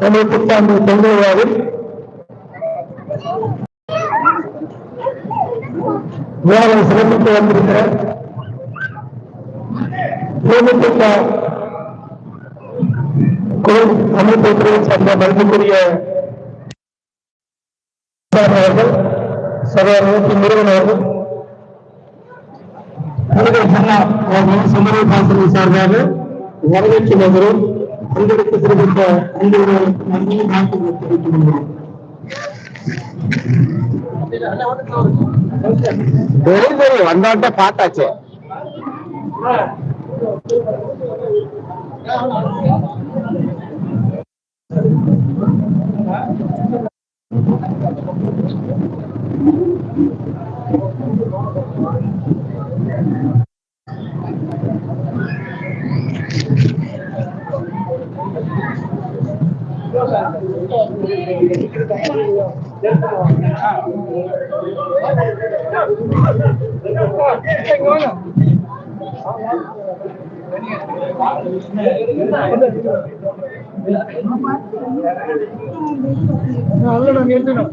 தமிழ் புத்தாண்டு பொங்கல் விழாவில் விழாவை சிறப்பித்து வந்திருக்கிற தேமுதிக கோயில் அமைப்பு துறையை சார்ந்த மதிப்புக்குரிய அவர்கள் சகோதரர் முருகன் அவர்கள் முருகன் அண்ணா அவர்கள் சுமரை பாசனம் சார்பாக வரவேற்று வருகிறோம் பங்கெடுத்து சிறப்பித்த அன்புடைய நன்றியை வாழ்த்துக்களை தெரிவித்துக் கொள்கிறோம் தெரிஞ்சது பார்த்தாச்சு. நல்ல நாங்க எழுதினோம்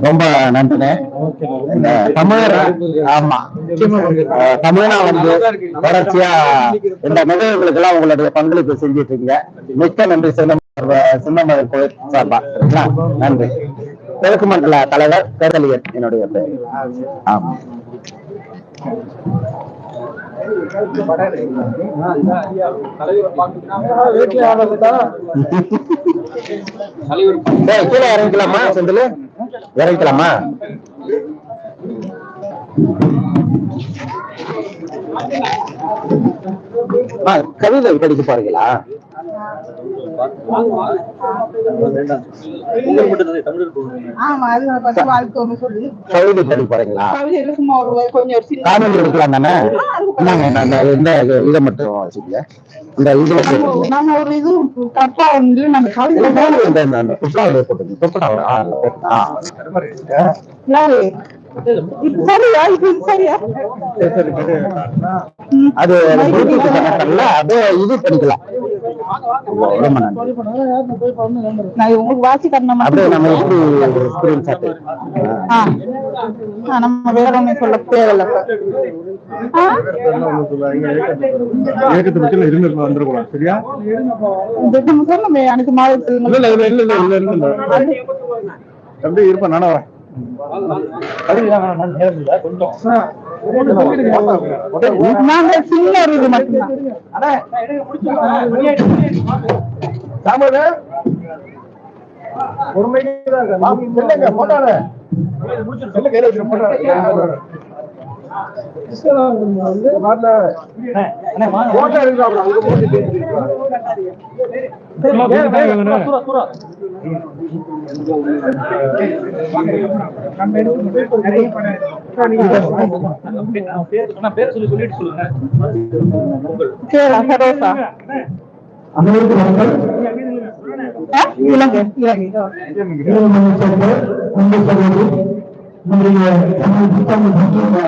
ரொம்ப இந்த தமிழர் ஆமா. தமிழனா வந்து தொடர்ச்சியா இந்த நிகழ்வுகளுக்கு எல்லாம் உங்களுடைய பங்களிப்பு செஞ்சிட்டு இருக்கீங்க மிக்க நன்றி சின்ன சின்னமலை கோயில் சார்பா. நன்றி. தெற்கு மண்டல தலைவர் பேரலியன் என்னுடைய பேர். ஆமா. டேய், கீழே இறங்கிக்கலாமா செந்தில்? இறங்கிக்கலாமா கவிதை படிக்க போறீங்களா? ஆமா அது நான் பத்தி வாழ்க்கை சொல்லி கவிதை படிக்க போறீங்களா? கவிதையில சும்மா ஒரு கொஞ்சம் ஒரு சின்ன காணொலி எடுக்கலாம் தானே? இந்தாங்க, இந்த- இந்த- இந்த இதை மட்டும் இந்த. நாங்க ஒரு தப்பா வந்து கவிதை அது பண்ணிக்கலாம். உங்களுக்கு வாசி நம்ம நம்ம வேற ஒண்ணு சொல்ல தேவையில்ல ஆ? இயக்கத்தை பற்றி இருந்து வந்துடக்கூடாது சரியா இது அனைத்து மாதத்தில் இல்ல இல்ல இல்ல சரி அனைவருக்கும் வணக்கம் இலங்கை இலங்கை நம்முடைய தமிழ் பற்றிய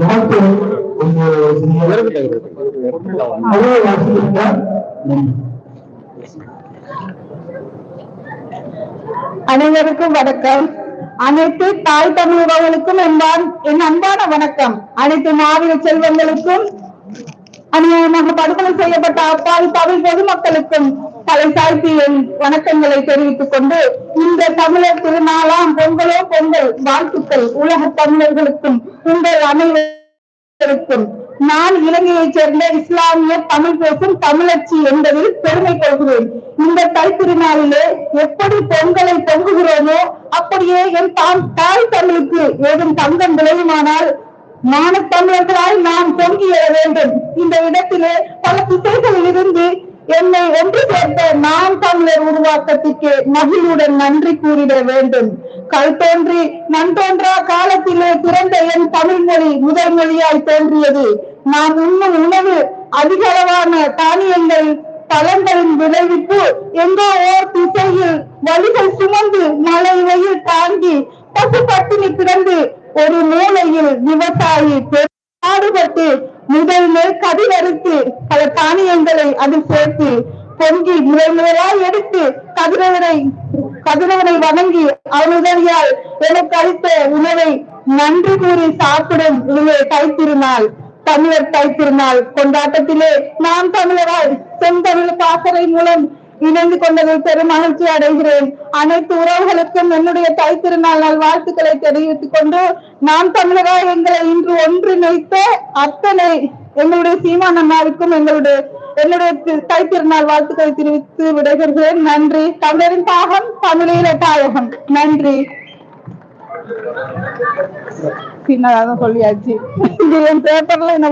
வாழ்த்து அனைவருக்கும் வணக்கம். அனைத்து தாய் தமிழ் உறவுகளுக்கும் என்பான் என் அன்பான வணக்கம். அனைத்து மாவீர செல்வங்களுக்கும் அநியாயமாக படுகொலை செய்யப்பட்ட அப்பாவி தமிழ் பொதுமக்களுக்கும் தலை தாழ்த்தி என் வணக்கங்களை தெரிவித்துக் கொண்டு இந்த தமிழர் திருநாளாம் பொங்கலோ பொங்கல் வாழ்த்துக்கள். உலக தமிழர்களுக்கும் உங்கள் அனைவருக்கும். நான் இலங்கையைச் சேர்ந்த இஸ்லாமிய தமிழ் பேசும் தமிழச்சி என்பதில் பெருமை கொள்கிறேன். இந்த தைத்திருநாளிலே எப்படி பொங்கலை பொங்குகிறோமோ அப்படியே என் தாம் தாய் தமிழுக்கு ஏதும் தங்கம் விளையுமானால் மானத்தமிழர்களாய் நாம் பொங்கி எழ வேண்டும். இந்த இடத்திலே பல திசைகளில் இருந்து என்னை ஒன்று சேர்த்த நான் தமிழர் உருவாக்கத்திற்கு மகிழுடன் நன்றி கூறிட வேண்டும். கல் தோன்றி நன் தோன்றா காலத்திலே பிறந்த என் தமிழ் மொழி முதல் மொழியாய் தோன்றியது. நாம் உண்ணும் உணவு அதிக அளவான தானியங்கள் பழங்களின் விளைவிப்பு எங்கோ ஓர் திசையில் வழிகள் சுமந்து மழை வெயில் தாங்கி பசு பட்டினி பிறந்து ஒரு மூலையில் விவசாயி பாடுபட்டு முதல் மேல் கதிரறுத்து பல தானியங்களை அதில் சேர்த்து பொங்கி முதல் முதலாய் எடுத்து கதிரவனை கதிரவனை வணங்கி அவன் எனக்கு அளித்த உணவை நன்றி கூறி சாப்பிடும் இதுவே தைத்திருநாள் தமிழர் தைத்திருநாள் கொண்டாட்டத்திலே நாம் தமிழராய் செந்தமிழ் பாசறை மூலம் இணைந்து கொண்டதில் பெரும் மகிழ்ச்சி அடைகிறேன். அனைத்து உறவுகளுக்கும் என்னுடைய தைத்திருநாள் நாள் வாழ்த்துக்களை தெரிவித்துக் கொண்டு நாம் தமிழராய் எங்களை இன்று ஒன்றிணைத்த அத்தனை எங்களுடைய சீமான் அண்ணாவுக்கும் எங்களுடைய என்னுடைய தை தைத்திருநாள் வாழ்த்துக்களை தெரிவித்து விடைபெறுகிறேன். நன்றி. தமிழரின் தாகம் தமிழீழ தாயகம் நன்றி. பின்னதாக சொல்லியாச்சு. என் பேப்பர்ல என்ன